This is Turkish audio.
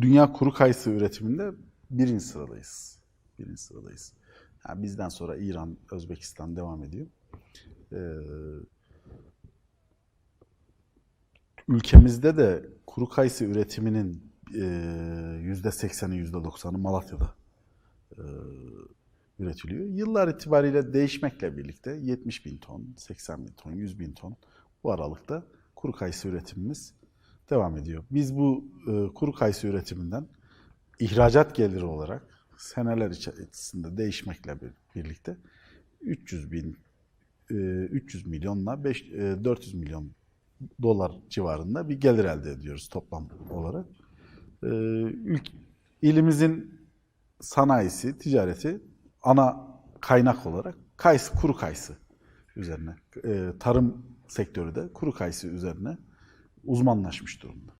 Dünya kuru kayısı üretiminde birinci sıradayız. Birinci sıradayız. Yani bizden sonra İran, Özbekistan devam ediyor. Ee, ülkemizde de kuru kayısı üretiminin e, yüzde sekseni, yüzde doksanı Malatya'da e, üretiliyor. Yıllar itibariyle değişmekle birlikte 70 bin ton, 80 bin ton, 100 bin ton bu aralıkta kuru kayısı üretimimiz devam ediyor. Biz bu e, kuru kayısı üretiminden ihracat geliri olarak seneler içerisinde değişmekle bir- birlikte 300 bin e, 300 milyonla 5, e, 400 milyon dolar civarında bir gelir elde ediyoruz toplam olarak. E, ülk, ilimizin sanayisi, ticareti ana kaynak olarak kayısı, kuru kayısı üzerine, e, tarım sektörü de kuru kayısı üzerine uzmanlaşmış durumda.